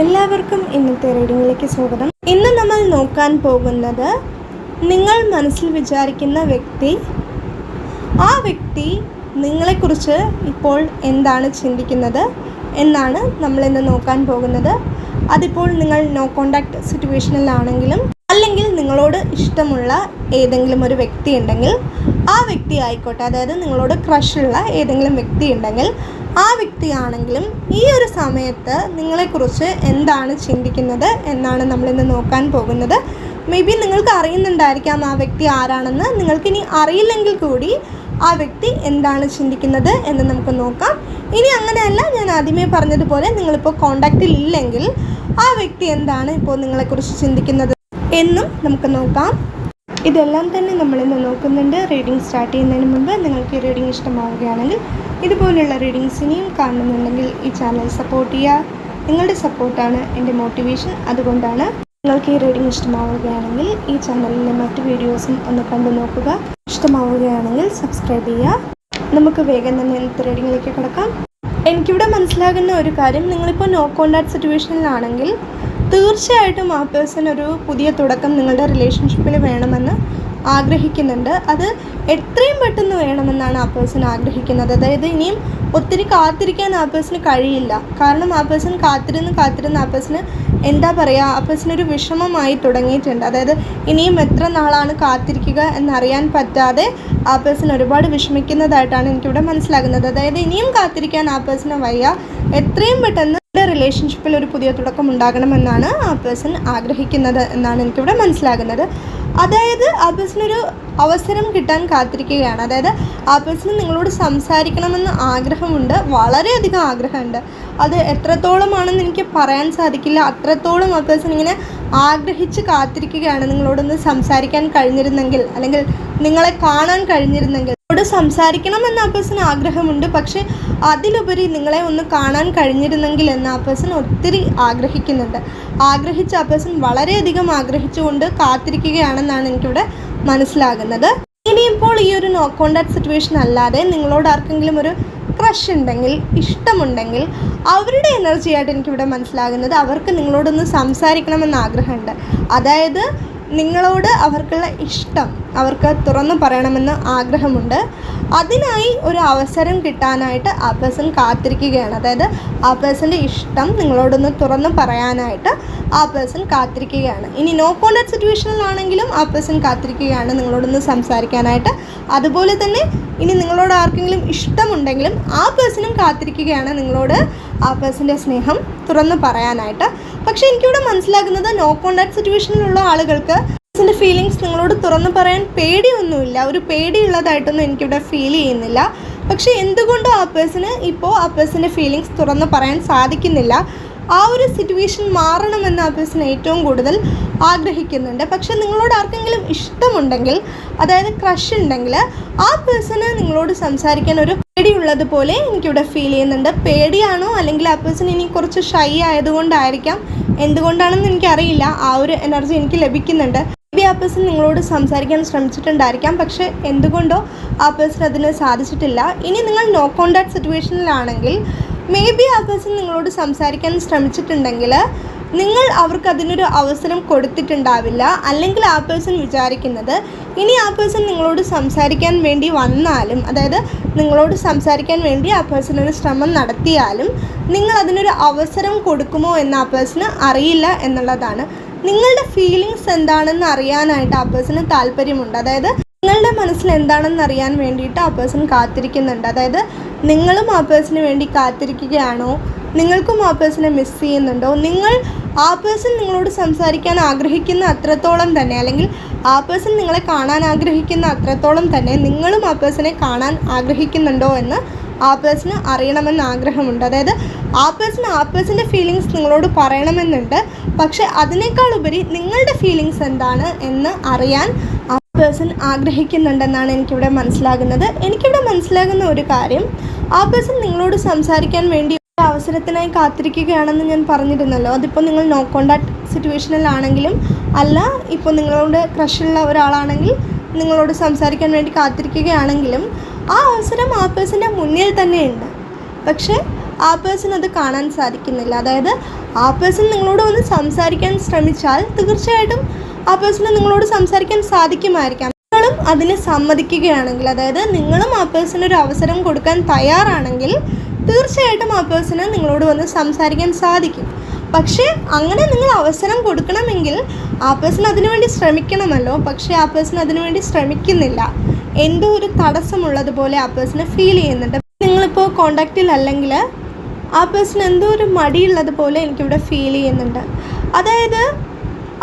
എല്ലാവർക്കും ഇന്നത്തെ റീഡിങ്ങിലേക്ക് സ്വാഗതം. ഇന്ന് നമ്മൾ നോക്കാൻ പോകുന്നത് നിങ്ങൾ മനസ്സിൽ വിചാരിക്കുന്ന വ്യക്തി ആ വ്യക്തി നിങ്ങളെക്കുറിച്ച് ഇപ്പോൾ എന്താണ് ചിന്തിക്കുന്നത് എന്നാണ് നമ്മൾ ഇന്ന് നോക്കാൻ പോകുന്നത്. അതിപ്പോൾ നിങ്ങൾ നോ കോണ്ടാക്ട് സിറ്റുവേഷനിലാണെങ്കിലും അല്ലെങ്കിൽ നിങ്ങളോട് ഇഷ്ടമുള്ള ഏതെങ്കിലും ഒരു വ്യക്തി ഉണ്ടെങ്കിൽ ആ വ്യക്തി ആയിക്കോട്ടെ അതായത് നിങ്ങളോട് ക്രഷുള്ള ഏതെങ്കിലും വ്യക്തി ഉണ്ടെങ്കിൽ ആ വ്യക്തിയാണെങ്കിലും ഈ ഒരു സമയത്ത് നിങ്ങളെക്കുറിച്ച് എന്താണ് ചിന്തിക്കുന്നത് എന്നാണ് നമ്മളിന്ന് നോക്കാൻ പോകുന്നത്. മേ ബി നിങ്ങൾക്ക് അറിയുന്നുണ്ടായിരിക്കാം ആ വ്യക്തി ആരാണെന്ന്. നിങ്ങൾക്കിനി അറിയില്ലെങ്കിൽ കൂടി ആ വ്യക്തി എന്താണ് ചിന്തിക്കുന്നത് എന്ന് നമുക്ക് നോക്കാം. ഇനി അങ്ങനെയല്ല ഞാൻ ആദ്യമേ പറഞ്ഞതുപോലെ നിങ്ങളിപ്പോൾ കോണ്ടാക്റ്റിൽ ഇല്ലെങ്കിൽ ആ വ്യക്തി എന്താണ് ഇപ്പോൾ നിങ്ങളെക്കുറിച്ച് ചിന്തിക്കുന്നത് എന്നും നമുക്ക് നോക്കാം. ഇതെല്ലാം തന്നെ നമ്മളിന്ന് നോക്കുന്നുണ്ട്. റീഡിംഗ് സ്റ്റാർട്ട് ചെയ്യുന്നതിന് മുമ്പ് നിങ്ങൾക്ക് ഈ റീഡിംഗ് ഇഷ്ടമാവുകയാണെങ്കിൽ ഇതുപോലുള്ള റീഡിങ്സ് ഇനിയും കാണുന്നുണ്ടെങ്കിൽ ഈ ചാനൽ സപ്പോർട്ട് ചെയ്യുക. നിങ്ങളുടെ സപ്പോർട്ടാണ് എന്റെ മോട്ടിവേഷൻ അതുകൊണ്ടാണ് നിങ്ങൾക്ക് ഈ റീഡിംഗ് ഇഷ്ടമാവുകയാണെങ്കിൽ ഈ ചാനലിലെ മറ്റ് വീഡിയോസും ഒന്ന് കണ്ടു നോക്കുക. ഇഷ്ടമാവുകയാണെങ്കിൽ സബ്സ്ക്രൈബ് ചെയ്യുക. നമുക്ക് വേഗം തന്നെ ഇന്നത്തെ റീഡിങ്ങിലേക്ക് കിടക്കാം. എനിക്കിവിടെ മനസ്സിലാകുന്ന ഒരു കാര്യം നിങ്ങളിപ്പോൾ നോ കോണ്ടാക്ട് സിറ്റുവേഷനിലാണെങ്കിൽ തീർച്ചയായിട്ടും ആ പേഴ്സൺ ഒരു പുതിയ തുടക്കം നിങ്ങളുടെ റിലേഷൻഷിപ്പിൽ വേണമെന്ന് ആഗ്രഹിക്കുന്നുണ്ട്. അത് എത്രയും പെട്ടെന്ന് വേണമെന്നാണ് ആ പേഴ്സൺ ആഗ്രഹിക്കുന്നത്. അതായത് ഇനിയും ഒത്തിരി കാത്തിരിക്കാൻ ആ പേഴ്സിന് കഴിയില്ല. കാരണം ആ പേഴ്സൺ കാത്തിരുന്ന് കാത്തിരുന്ന് ആ പേഴ്സിന് എന്താ പറയുക ആ പേഴ്സൺ ഒരു വിഷമമായി തുടങ്ങിയിട്ടുണ്ട്. അതായത് ഇനിയും എത്ര നാളാണ് കാത്തിരിക്കുക എന്നറിയാൻ പറ്റാതെ ആ പേഴ്സൺ ഒരുപാട് വിഷമിക്കുന്നതായിട്ടാണ് എനിക്കിവിടെ മനസ്സിലാകുന്നത്. അതായത് ഇനിയും കാത്തിരിക്കാൻ ആ പേഴ്സിന് വയ്യ. എത്രയും പെട്ടെന്ന് റിലേഷൻഷിപ്പിൽ ഒരു പുതിയ തുടക്കം ഉണ്ടാകണമെന്നാണ് ആ പേഴ്സൺ ആഗ്രഹിക്കുന്നത് എന്നാണ് എനിക്കിവിടെ മനസ്സിലാകുന്നത്. അതായത് ആ പേഴ്സണൊരു അവസരം കിട്ടാൻ കാത്തിരിക്കുകയാണ്. അതായത് ആ പേഴ്സൺ നിങ്ങളോട് സംസാരിക്കണമെന്ന് ആഗ്രഹമുണ്ട്. വളരെയധികം ആഗ്രഹമുണ്ട്. അത് എത്രത്തോളമാണെന്ന് എനിക്ക് പറയാൻ സാധിക്കില്ല. അത്രത്തോളം ആ പേഴ്സൺ ഇങ്ങനെ ആഗ്രഹിച്ച് കാത്തിരിക്കുകയാണ് നിങ്ങളോടൊന്ന് സംസാരിക്കാൻ കഴിഞ്ഞിരുന്നെങ്കിൽ അല്ലെങ്കിൽ നിങ്ങളെ കാണാൻ കഴിഞ്ഞിരുന്നെങ്കിൽ. നിങ്ങളോട് സംസാരിക്കണമെന്ന് ആ പേഴ്സൺ ആഗ്രഹമുണ്ട്. പക്ഷേ അതിലുപരി നിങ്ങളെ ഒന്ന് കാണാൻ കഴിഞ്ഞിരുന്നെങ്കിൽ എന്ന് ആ പേഴ്സൺ ഒത്തിരി ആഗ്രഹിക്കുന്നുണ്ട്. ആഗ്രഹിച്ച ആ പേഴ്സൺ വളരെയധികം ആഗ്രഹിച്ചുകൊണ്ട് കാത്തിരിക്കുകയാണെന്നാണ് എനിക്കിവിടെ മനസ്സിലാകുന്നത്. ഇനിയിപ്പോൾ ഈ ഒരു നോ കോണ്ടാക്ട് സിറ്റുവേഷൻ അല്ലാതെ നിങ്ങളോട് ആർക്കെങ്കിലും ഒരു ക്രഷ് ഉണ്ടെങ്കിൽ ഇഷ്ടമുണ്ടെങ്കിൽ അവരുടെ എനർജി ആയിട്ട് എനിക്കിവിടെ മനസ്സിലാകുന്നത് അവർക്ക് നിങ്ങളോടൊന്ന് സംസാരിക്കണമെന്ന് ആഗ്രഹമുണ്ട്. അതായത് നിങ്ങളോട് അവർക്കുള്ള ഇഷ്ടം. അവർക്ക് തുറന്നു പറയണമെന്ന് ആഗ്രഹമുണ്ട്. അതിനായി ഒരു അവസരം കിട്ടാനായിട്ട് ആ പേഴ്സൺ കാത്തിരിക്കുകയാണ്. അതായത് ആ പേഴ്സന്റെ ഇഷ്ടം നിങ്ങളോടൊന്ന് തുറന്നു പറയാനായിട്ട് ആ പേഴ്സൺ കാത്തിരിക്കുകയാണ്. ഇനി നോ കോണ്ടാക്ട് സിറ്റുവേഷനിലാണെങ്കിലും ആ പേഴ്സൺ കാത്തിരിക്കുകയാണ് നിങ്ങളോടൊന്ന് സംസാരിക്കാനായിട്ട്. അതുപോലെ തന്നെ ഇനി നിങ്ങളോട് ആർക്കെങ്കിലും ഇഷ്ടമുണ്ടെങ്കിലും ആ പേഴ്സണും കാത്തിരിക്കുകയാണ് നിങ്ങളോട് ആ പേഴ്സന്റെ സ്നേഹം തുറന്ന് പറയാനായിട്ട്. പക്ഷേ എനിക്കിവിടെ മനസ്സിലാക്കുന്നത് നോ കോണ്ടാക്ട് സിറ്റുവേഷനിലുള്ള ആളുകൾക്ക് പേഴ്സന്റെ ഫീലിങ്സ് നിങ്ങളോട് തുറന്ന് പറയാൻ പേടിയൊന്നുമില്ല. ഒരു പേടിയുള്ളതായിട്ടൊന്നും എനിക്കിവിടെ ഫീൽ ചെയ്യുന്നില്ല. പക്ഷേ എന്തുകൊണ്ടോ ആ പേഴ്സണ് ഇപ്പോൾ ആ പേഴ്സന്റെ ഫീലിങ്സ് തുറന്ന് പറയാൻ സാധിക്കുന്നില്ല. ആ ഒരു സിറ്റുവേഷൻ മാറണമെന്ന് ആ പേഴ്സൺ ഏറ്റവും കൂടുതൽ ആഗ്രഹിക്കുന്നുണ്ട്. പക്ഷെ നിങ്ങളോട് ആർക്കെങ്കിലും ഇഷ്ടമുണ്ടെങ്കിൽ അതായത് ക്രഷ് ഉണ്ടെങ്കിൽ ആ പേഴ്സണ് നിങ്ങളോട് സംസാരിക്കാൻ ഒരു പേടിയുള്ളത് പോലെ എനിക്കിവിടെ ഫീൽ ചെയ്യുന്നുണ്ട്. പേടിയാണോ? അല്ലെങ്കിൽ ആ പേഴ്സൺ ഇനി കുറച്ച് ഷൈ ആയതുകൊണ്ടായിരിക്കാം? എന്തുകൊണ്ടാണെന്ന് എനിക്കറിയില്ല. ആ ഒരു എനർജി എനിക്ക് ലഭിക്കുന്നുണ്ട്. ബി ആ പേഴ്സൺ നിങ്ങളോട് സംസാരിക്കാൻ ശ്രമിച്ചിട്ടുണ്ടായിരിക്കാം. പക്ഷെ എന്തുകൊണ്ടോ ആ പേഴ്സൺ അതിന് സാധിച്ചിട്ടില്ല. ഇനി നിങ്ങൾ നോ കോണ്ടാക്ട് സിറ്റുവേഷനിലാണെങ്കിൽ മേ ബി ആ പേഴ്സൺ നിങ്ങളോട് സംസാരിക്കാൻ ശ്രമിച്ചിട്ടുണ്ടെങ്കിൽ നിങ്ങൾ അവർക്ക് അതിനൊരു അവസരം കൊടുത്തിട്ടുണ്ടാവില്ല. അല്ലെങ്കിൽ ആ പേഴ്സൺ വിചാരിക്കുന്നത് ഇനി ആ പേഴ്സൺ നിങ്ങളോട് സംസാരിക്കാൻ വേണ്ടി വന്നാലും അതായത് നിങ്ങളോട് സംസാരിക്കാൻ വേണ്ടി ആ പേഴ്സൺ ഒരു ശ്രമം നടത്തിയാലും നിങ്ങൾ അതിനൊരു അവസരം കൊടുക്കുമോ എന്ന് ആ പേഴ്സണ് അറിയില്ല എന്നുള്ളതാണ്. നിങ്ങളുടെ ഫീലിങ്സ് എന്താണെന്ന് അറിയാനായിട്ട് ആ പേഴ്സണ് താല്പര്യമുണ്ട്. അതായത് നിങ്ങളുടെ മനസ്സിൽ എന്താണെന്ന് അറിയാൻ വേണ്ടിയിട്ട് ആ പേഴ്സൺ കാത്തിരിക്കുന്നുണ്ട്. അതായത് നിങ്ങളും ആ പേഴ്സണിന് വേണ്ടി കാത്തിരിക്കുകയാണോ? നിങ്ങൾക്കും ആ പേഴ്സണെ മിസ് ചെയ്യുന്നുണ്ടോ? നിങ്ങൾ ആ പേഴ്സൺ നിങ്ങളോട് സംസാരിക്കാൻ ആഗ്രഹിക്കുന്ന അത്രത്തോളം തന്നെ അല്ലെങ്കിൽ ആ പേഴ്സൺ നിങ്ങളെ കാണാൻ ആഗ്രഹിക്കുന്ന അത്രത്തോളം തന്നെ നിങ്ങളും ആ പേഴ്സണെ കാണാൻ ആഗ്രഹിക്കുന്നുണ്ടോ എന്ന് ആ പേഴ്സണ് അറിയണമെന്ന് ആഗ്രഹമുണ്ട്. അതായത് ആ പേഴ്സൺ ആ പേഴ്സന്റെ ഫീലിങ്സ് നിങ്ങളോട് പറയണമെന്നുണ്ട്. പക്ഷെ അതിനേക്കാളുപരി നിങ്ങളുടെ ഫീലിങ്സ് എന്താണ് എന്ന് അറിയാൻ പേഴ്സൺ ആഗ്രഹിക്കുന്നുണ്ടെന്നാണ് എനിക്കിവിടെ മനസ്സിലാകുന്നത്. എനിക്കിവിടെ മനസ്സിലാകുന്ന ഒരു കാര്യം ആ പേഴ്സൺ നിങ്ങളോട് സംസാരിക്കാൻ വേണ്ടി അവസരത്തിനായി കാത്തിരിക്കുകയാണെന്ന് ഞാൻ പറഞ്ഞിരുന്നല്ലോ. അതിപ്പോൾ നിങ്ങൾ നോ കോണ്ടാക്ട് സിറ്റുവേഷനിലാണെങ്കിലും അല്ല ഇപ്പോൾ നിങ്ങളോട് ക്രഷുള്ള ഒരാളാണെങ്കിൽ നിങ്ങളോട് സംസാരിക്കാൻ വേണ്ടി കാത്തിരിക്കുകയാണെങ്കിലും ആ അവസരം ആ പേഴ്സന്റെ മുന്നിൽ തന്നെയുണ്ട് പക്ഷേ ആ പേഴ്സൺ അത് കാണാൻ സാധിക്കുന്നില്ല. അതായത് ആ പേഴ്സൺ നിങ്ങളോട് ഒന്ന് സംസാരിക്കാൻ ശ്രമിച്ചാൽ തീർച്ചയായിട്ടും ആ പേഴ്സണ് നിങ്ങളോട് സംസാരിക്കാൻ സാധിക്കുമായിരിക്കാം. നിങ്ങളും അതിന് സമ്മതിക്കുകയാണെങ്കിൽ അതായത് നിങ്ങളും ആ പേഴ്സണ് ഒരു അവസരം കൊടുക്കാൻ തയ്യാറാണെങ്കിൽ തീർച്ചയായിട്ടും ആ പേഴ്സണ് നിങ്ങളോട് വന്ന് സംസാരിക്കാൻ സാധിക്കും. പക്ഷേ അങ്ങനെ നിങ്ങൾ അവസരം കൊടുക്കണമെങ്കിൽ ആ പേഴ്സൺ അതിനുവേണ്ടി ശ്രമിക്കണമല്ലോ. പക്ഷേ ആ പേഴ്സൺ അതിനുവേണ്ടി ശ്രമിക്കുന്നില്ല. എന്തോ ഒരു തടസ്സമുള്ളതുപോലെ ആ പേഴ്സണെ ഫീൽ ചെയ്യുന്നുണ്ട്. നിങ്ങളിപ്പോൾ കോണ്ടാക്റ്റിൽ അല്ലെങ്കിൽ ആ പേഴ്സൺ എന്തോ ഒരു മടിയുള്ളതുപോലെ എനിക്കിവിടെ ഫീൽ ചെയ്യുന്നുണ്ട്. അതായത്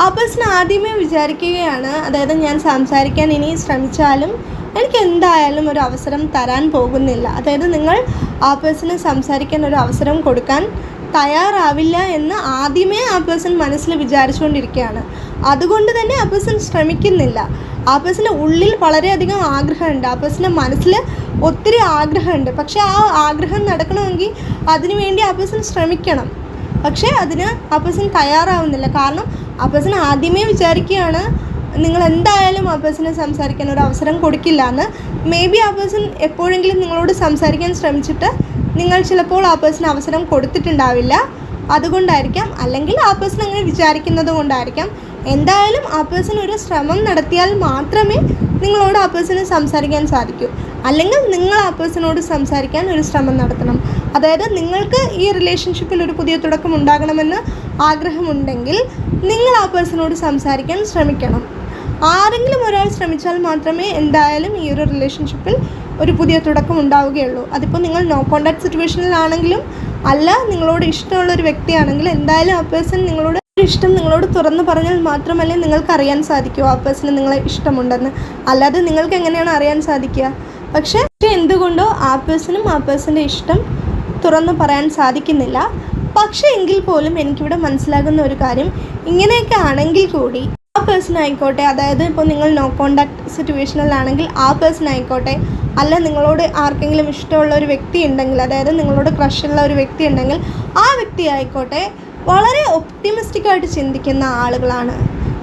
പേഴ്സൺ ആദ്യമേ വിചാരിക്കുകയാണ് അതായത് ഞാൻ സംസാരിക്കാൻ ഇനി ശ്രമിച്ചാലും എനിക്ക് എന്തായാലും ഒരു അവസരം തരാൻ പോകുന്നില്ല. അതായത് നിങ്ങൾ ആ പേഴ്സണ് സംസാരിക്കാൻ ഒരു അവസരം കൊടുക്കാൻ തയ്യാറാവില്ല എന്ന് ആദ്യമേ ആ പേഴ്സൺ മനസ്സിൽ വിചാരിച്ചുകൊണ്ടിരിക്കുകയാണ്. അതുകൊണ്ട് തന്നെ ആ പേഴ്സൺ ശ്രമിക്കുന്നില്ല. ആ പേഴ്സന്റെ ഉള്ളിൽ വളരെയധികം ആഗ്രഹമുണ്ട്. ആ പേഴ്സന്റെ മനസ്സിൽ ഒത്തിരി ആഗ്രഹമുണ്ട്. പക്ഷേ ആ ആഗ്രഹം നടക്കണമെങ്കിൽ അതിനുവേണ്ടി ആ പേഴ്സൺ ശ്രമിക്കണം. പക്ഷേ അതിന് ആ പേഴ്സൺ തയ്യാറാവുന്നില്ല. കാരണം ആ പേഴ്സൺ ആദ്യമേ വിചാരിക്കുകയാണ് നിങ്ങൾ എന്തായാലും ആ പേഴ്സണ് സംസാരിക്കാൻ ഒരു അവസരം കൊടുക്കില്ല എന്ന്. മേ ബി ആ പേഴ്സൺ എപ്പോഴെങ്കിലും നിങ്ങളോട് സംസാരിക്കാൻ ശ്രമിച്ചിട്ട് നിങ്ങൾ ചിലപ്പോൾ ആ പേഴ്സൺ അവസരം കൊടുത്തിട്ടുണ്ടാവില്ല. അതുകൊണ്ടായിരിക്കാം. അല്ലെങ്കിൽ ആ പേഴ്സൺ അങ്ങനെ വിചാരിക്കുന്നത് കൊണ്ടായിരിക്കാം. എന്തായാലും ആ പേഴ്സൺ ഒരു ശ്രമം നടത്തിയാൽ മാത്രമേ നിങ്ങളോട് ആ പേഴ്സണ് സംസാരിക്കാൻ സാധിക്കൂ. അല്ലെങ്കിൽ നിങ്ങൾ ആ പേഴ്സണോട് സംസാരിക്കാൻ ഒരു ശ്രമം നടത്തണം. അതായത് നിങ്ങൾക്ക് ഈ റിലേഷൻഷിപ്പിൽ ഒരു പുതിയ തുടക്കം ഉണ്ടാകണമെന്ന് ആഗ്രഹമുണ്ടെങ്കിൽ നിങ്ങൾ ആ പേഴ്സണോട് സംസാരിക്കാൻ ശ്രമിക്കണം. ആരെങ്കിലും ഒരാൾ ശ്രമിച്ചാൽ മാത്രമേ എന്തായാലും ഈ ഒരു റിലേഷൻഷിപ്പിൽ ഒരു പുതിയ തുടക്കം ഉണ്ടാവുകയുള്ളൂ. അതിപ്പോൾ നിങ്ങൾ നോ കോണ്ടാക്ട് സിറ്റുവേഷനിലാണെങ്കിലും അല്ല നിങ്ങളോട് ഇഷ്ടമുള്ള ഒരു വ്യക്തിയാണെങ്കിൽ എന്തായാലും ആ പേഴ്സൺ നിങ്ങളോട് ഇഷ്ടം നിങ്ങളോട് തുറന്നു പറഞ്ഞാൽ മാത്രമല്ലേ നിങ്ങൾക്ക് അറിയാൻ സാധിക്കൂ ആ പേഴ്സണ് നിങ്ങളെ ഇഷ്ടമുണ്ടെന്ന്. അല്ലാതെ നിങ്ങൾക്ക് എങ്ങനെയാണ് അറിയാൻ സാധിക്കുക? പക്ഷേ എന്തുകൊണ്ടോ ആ പേഴ്സണും ആ പേഴ്സന്റെ ഇഷ്ടം തുറന്നു പറയാൻ സാധിക്കുന്നില്ല. പക്ഷേ എങ്കിൽ പോലും എനിക്കിവിടെ മനസ്സിലാകുന്ന ഒരു കാര്യം ഇങ്ങനെയൊക്കെ ആണെങ്കിൽ കൂടി ആ പേഴ്സൺ ആയിക്കോട്ടെ അതായത് ഇപ്പോൾ നിങ്ങൾ നോ കോണ്ടാക്ട് സിറ്റുവേഷനിലാണെങ്കിൽ ആ പേഴ്സൺ ആയിക്കോട്ടെ അല്ല നിങ്ങളോട് ആർക്കെങ്കിലും ഇഷ്ടമുള്ള ഒരു വ്യക്തി ഉണ്ടെങ്കിൽ അതായത് നിങ്ങളോട് ക്രഷുള്ള ഒരു വ്യക്തി ഉണ്ടെങ്കിൽ ആ വ്യക്തി ആയിക്കോട്ടെ വളരെ ഒപ്റ്റിമിസ്റ്റിക്കായിട്ട് ചിന്തിക്കുന്ന ആളുകളാണ്.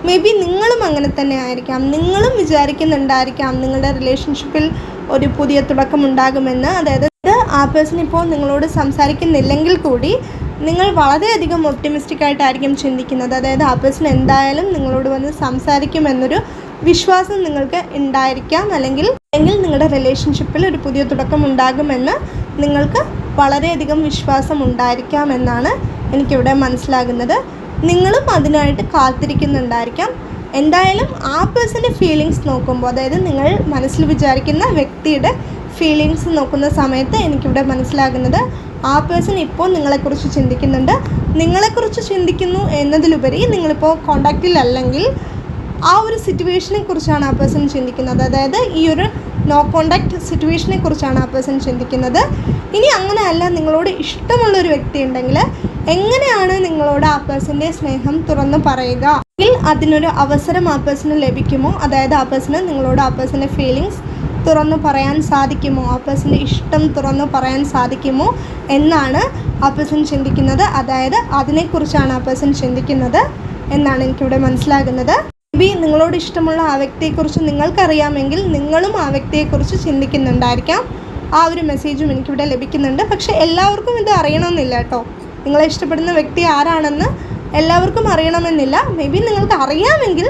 മേ ബി നിങ്ങളും അങ്ങനെ തന്നെ ആയിരിക്കാം. നിങ്ങളും വിചാരിക്കുന്നുണ്ടായിരിക്കാം നിങ്ങളുടെ റിലേഷൻഷിപ്പിൽ ഒരു പുതിയ തുടക്കമുണ്ടാകുമെന്ന്. അതായത് ആ പേഴ്സൺ ഇപ്പോൾ നിങ്ങളോട് സംസാരിക്കുന്നില്ലെങ്കിൽ കൂടി നിങ്ങൾ വളരെയധികം ഒപ്റ്റിമിസ്റ്റിക് ആയിട്ടായിരിക്കും ചിന്തിക്കുന്നത്. അതായത് ആ പേഴ്സൺ എന്തായാലും നിങ്ങളോട് വന്ന് സംസാരിക്കുമെന്നൊരു വിശ്വാസം നിങ്ങൾക്ക് ഉണ്ടായിരിക്കാം. അല്ലെങ്കിൽ അല്ലെങ്കിൽ നിങ്ങളുടെ റിലേഷൻഷിപ്പിൽ ഒരു പുതിയ തുടക്കം ഉണ്ടാകുമെന്ന് നിങ്ങൾക്ക് വളരെയധികം വിശ്വാസം ഉണ്ടായിരിക്കാം എന്നാണ് എനിക്കിവിടെ മനസ്സിലാകുന്നത്. നിങ്ങളും അതിനായിട്ട് കാത്തിരിക്കുന്നുണ്ടായിരിക്കാം. എന്തായാലും ആ പേഴ്സന്റെ ഫീലിങ്സ് നോക്കുമ്പോൾ അതായത് നിങ്ങൾ മനസ്സിൽ വിചാരിക്കുന്ന വ്യക്തിയുടെ ഫീലിങ്സ് നോക്കുന്ന സമയത്ത് എനിക്കിവിടെ മനസ്സിലാകുന്നത് ആ പേഴ്സൺ ഇപ്പോൾ നിങ്ങളെക്കുറിച്ച് ചിന്തിക്കുന്നുണ്ട്. നിങ്ങളെക്കുറിച്ച് ചിന്തിക്കുന്നു എന്നതിലുപരി നിങ്ങളിപ്പോൾ കോണ്ടാക്റ്റിലല്ലെങ്കിൽ ആ ഒരു സിറ്റുവേഷനെ കുറിച്ചാണ് ആ പേഴ്സൺ ചിന്തിക്കുന്നത്. അതായത് ഈ ഒരു നോ കോണ്ടാക്ട് സിറ്റുവേഷനെ കുറിച്ചാണ് ആ പേഴ്സൺ ചിന്തിക്കുന്നത്. ഇനി അങ്ങനെയല്ല നിങ്ങളോട് ഇഷ്ടമുള്ളൊരു വ്യക്തി ഉണ്ടെങ്കിൽ എങ്ങനെയാണ് നിങ്ങളോട് ആ പേഴ്സന്റെ സ്നേഹം തുറന്നു പറയുക? അതിനൊരു അവസരം ആ പേഴ്സണ് ലഭിക്കുമോ? അതായത് ആ പേഴ്സണ് നിങ്ങളോട് ആ പേഴ്സന്റെ ഫീലിങ്സ് തുറന്നു പറയാൻ സാധിക്കുമോ? ആ ഇഷ്ടം തുറന്നു പറയാൻ സാധിക്കുമോ? എന്നാണ് പേഴ്സൺ ചിന്തിക്കുന്നത്. അതായത് അതിനെക്കുറിച്ചാണ് പേഴ്സൺ ചിന്തിക്കുന്നത് എന്നാണ് എനിക്കിവിടെ മനസ്സിലാകുന്നത്. ബി നിങ്ങളോട് ഇഷ്ടമുള്ള ആ വ്യക്തിയെക്കുറിച്ച് നിങ്ങൾക്കറിയാമെങ്കിൽ നിങ്ങളും ആ വ്യക്തിയെക്കുറിച്ച് ചിന്തിക്കുന്നുണ്ടായിരിക്കാം. ആ ഒരു മെസ്സേജും എനിക്കിവിടെ ലഭിക്കുന്നുണ്ട്. പക്ഷേ എല്ലാവർക്കും ഇത് അറിയണമെന്നില്ല കേട്ടോ. നിങ്ങളെ ഇഷ്ടപ്പെടുന്ന വ്യക്തി ആരാണെന്ന് എല്ലാവർക്കും അറിയണമെന്നില്ല. മേ ബി നിങ്ങൾക്ക് അറിയാമെങ്കിൽ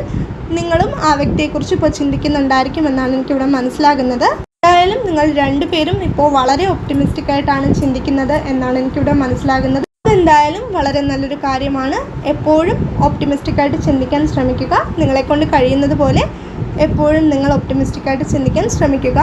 നിങ്ങളും ആ വ്യക്തിയെക്കുറിച്ച് ഇപ്പോൾ ചിന്തിക്കുന്നുണ്ടായിരിക്കും എന്നാണ് എനിക്കിവിടെ മനസ്സിലാകുന്നത്. എന്തായാലും നിങ്ങൾ രണ്ടുപേരും ഇപ്പോൾ വളരെ ഒപ്റ്റിമിസ്റ്റിക് ആയിട്ടാണ് ചിന്തിക്കുന്നത് എന്നാണ് എനിക്കിവിടെ മനസ്സിലാകുന്നത്. എന്തായാലും വളരെ നല്ലൊരു കാര്യമാണ്. എപ്പോഴും ഒപ്റ്റിമിസ്റ്റിക് ആയിട്ട് ചിന്തിക്കാൻ ശ്രമിക്കുക. നിങ്ങളെക്കൊണ്ട് കഴിയുന്നത് പോലെ എപ്പോഴും നിങ്ങൾ ഒപ്റ്റിമിസ്റ്റിക് ആയിട്ട് ചിന്തിക്കാൻ ശ്രമിക്കുക.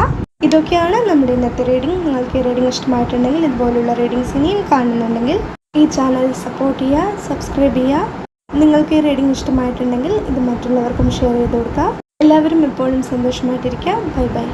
ഇതൊക്കെയാണ് നമ്മുടെ ഇന്നത്തെ റീഡിംഗ് നിങ്ങൾക്ക് ഈ റീഡിംഗ് ഇഷ്ടമായിട്ടുണ്ടെങ്കിൽ ഇതുപോലുള്ള റീഡിങ്സ് ഇനിയും കാണുന്നുണ്ടെങ്കിൽ ഈ ചാനൽ സപ്പോർട്ട് ചെയ്യുക സബ്സ്ക്രൈബ് ചെയ്യുക. നിങ്ങൾക്ക് ഈ റീഡിംഗ് ഇഷ്ടമായിട്ടുണ്ടെങ്കിൽ ഇത് മറ്റുള്ളവർക്കും ഷെയർ ചെയ്ത് കൊടുക്കുക. എല്ലാവരും എപ്പോഴും സന്തോഷമായിട്ടിരിക്കുക ബൈ ബൈ